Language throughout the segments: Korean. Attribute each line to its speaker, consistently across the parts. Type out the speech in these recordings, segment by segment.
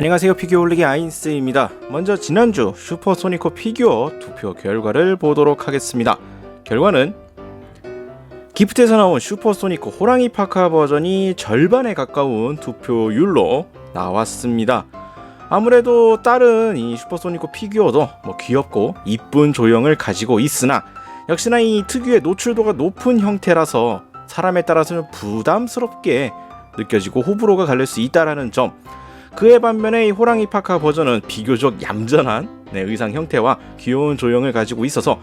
Speaker 1: 안녕하세요 피규어 올리기 아인스입니다. 먼저 지난주 슈퍼소니코 피규어 투표 결과를 보도록 하겠습니다. 결과는 기프트에서 나온 슈퍼소니코 호랑이 파카 버전이 절반에 가까운 투표율로 나왔습니다. 아무래도 다른 이 슈퍼소니코 피규어도 뭐 귀엽고 이쁜 조형을 가지고 있으나 역시나 이 특유의 노출도가 높은 형태라서 사람에 따라서는 부담스럽게 느껴지고 호불호가 갈릴 수 있다라는 점. 그에 반면에 이 호랑이 파카 버전은 비교적 얌전한 네, 의상 형태와 귀여운 조형을 가지고 있어서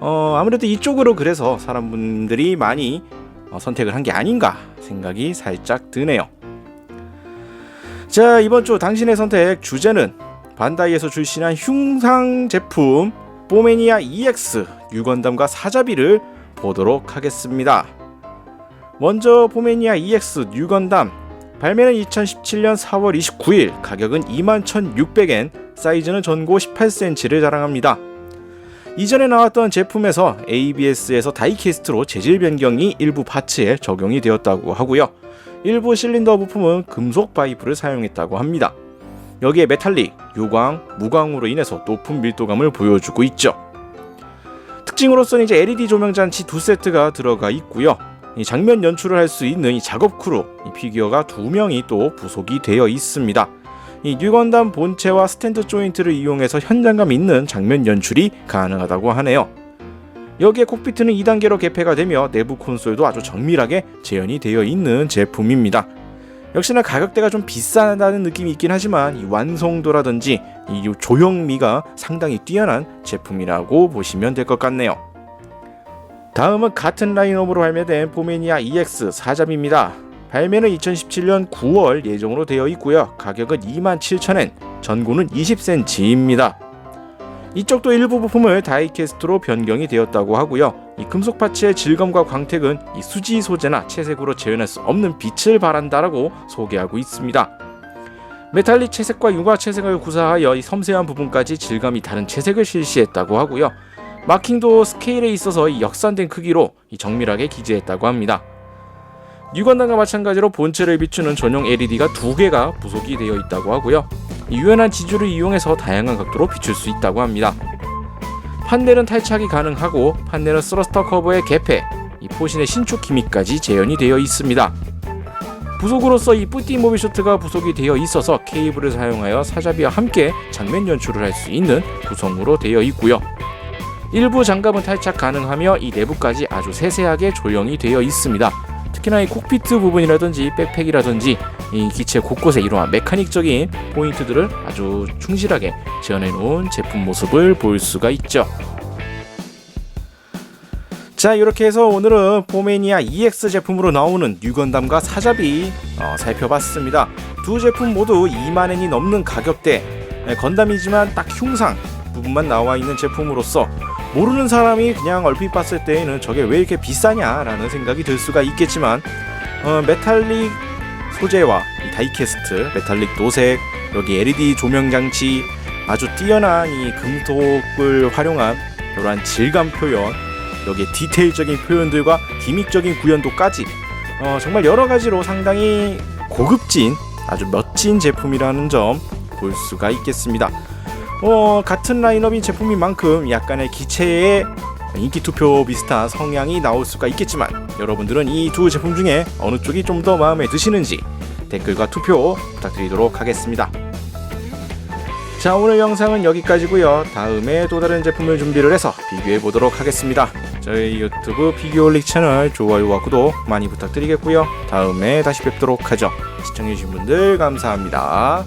Speaker 1: 어, 아무래도 이쪽으로 그래서 사람분들이 많이 어, 선택을 한 게 아닌가 생각이 살짝 드네요. 자 이번 주 당신의 선택 주제는 반다이에서 출시한 흉상 제품 뽀메니아 EX 유건담과 사자비를 보도록 하겠습니다. 먼저 포메니아 EX 뉴건담 발매는 2017년 4월 29일 가격은 21,600엔 사이즈는 전고 18cm를 자랑합니다. 이전에 나왔던 제품에서 ABS에서 다이캐스트로 재질 변경이 일부 파츠에 적용이 되었다고 하고요. 일부 실린더 부품은 금속 파이프를 사용했다고 합니다. 여기에 메탈릭, 유광, 무광으로 인해서 높은 밀도감을 보여주고 있죠. 특징으로서는 이제 LED 조명 장치 두 세트가 들어가 있고요. 이 장면 연출을 할 수 있는 이 작업 크루 이 피규어가 두 명이 또 부속이 되어 있습니다. 이 뉴건담 본체와 스탠드 조인트를 이용해서 현장감 있는 장면 연출이 가능하다고 하네요. 여기에 콕피트는 2단계로 개폐가 되며 내부 콘솔도 아주 정밀하게 재현이 되어 있는 제품입니다. 역시나 가격대가 좀 비싸다는 느낌이 있긴 하지만 이 완성도라든지 이 조형미가 상당히 뛰어난 제품이라고 보시면 될 것 같네요. 다음은 같은 라인업으로 발매된 포메니아 EX 4잡입니다. 발매는 2017년 9월 예정으로 되어 있고요. 가격은 27,000엔, 전고는 20cm입니다. 이쪽도 일부 부품을 다이캐스트로 변경이 되었다고 하고요. 이 금속 파츠의 질감과 광택은 이 수지 소재나 채색으로 재현할 수 없는 빛을 발한다라고 소개하고 있습니다. 메탈릭 채색과 융화 채색을 구사하여 이 섬세한 부분까지 질감이 다른 채색을 실시했다고 하고요. 마킹도 스케일에 있어서 이 역산된 크기로 이 정밀하게 기재했다고 합니다. 뉴건담과 마찬가지로 본체를 비추는 전용 LED가 두 개가 부속이 되어 있다고 하고요. 이 유연한 지주를 이용해서 다양한 각도로 비출 수 있다고 합니다. 판넬은 탈착이 가능하고 판넬은 스러스터 커버의 개폐, 이 포신의 신축 기미까지 재현이 되어 있습니다. 부속으로서 이 뿌띠 모비 쇼트가 부속이 되어 있어서 케이블을 사용하여 사자비와 함께 장면 연출을 할 수 있는 구성으로 되어 있고요. 일부 장갑은 탈착 가능하며 이 내부까지 아주 세세하게 조형이 되어 있습니다. 특히나 이 콕피트 부분이라든지 백팩이라든지 이 기체 곳곳에 이러한 메카닉적인 포인트들을 아주 충실하게 재현해 놓은 제품 모습을 볼 수가 있죠. 자 이렇게 해서 오늘은 포메니아 EX 제품으로 나오는 뉴건담과 사자비 어, 살펴봤습니다. 두 제품 모두 2만엔이 넘는 가격대 네, 건담이지만 딱 흉상 부분만 나와 있는 제품으로서 모르는 사람이 그냥 얼핏 봤을 때에는 저게 왜 이렇게 비싸냐라는 생각이 들 수가 있겠지만 어, 메탈릭 소재와 이 다이캐스트, 메탈릭 도색, 여기 LED 조명 장치, 아주 뛰어난 이 금속을 활용한 이러한 질감 표현, 여기에 디테일적인 표현들과 기믹적인 구현도까지 어, 정말 여러 가지로 상당히 고급진 아주 멋진 제품이라는 점 볼 수가 있겠습니다. 어, 같은 라인업인 제품인 만큼 약간의 기체의 인기 투표 비슷한 성향이 나올 수가 있겠지만 여러분들은 이 두 제품 중에 어느 쪽이 좀 더 마음에 드시는지 댓글과 투표 부탁드리도록 하겠습니다. 자 오늘 영상은 여기까지고요. 다음에 또 다른 제품을 준비를 해서 비교해 보도록 하겠습니다. 저희 유튜브 피규어릭 채널 좋아요와 구독 많이 부탁드리겠고요. 다음에 다시 뵙도록 하죠. 시청해주신 분들 감사합니다.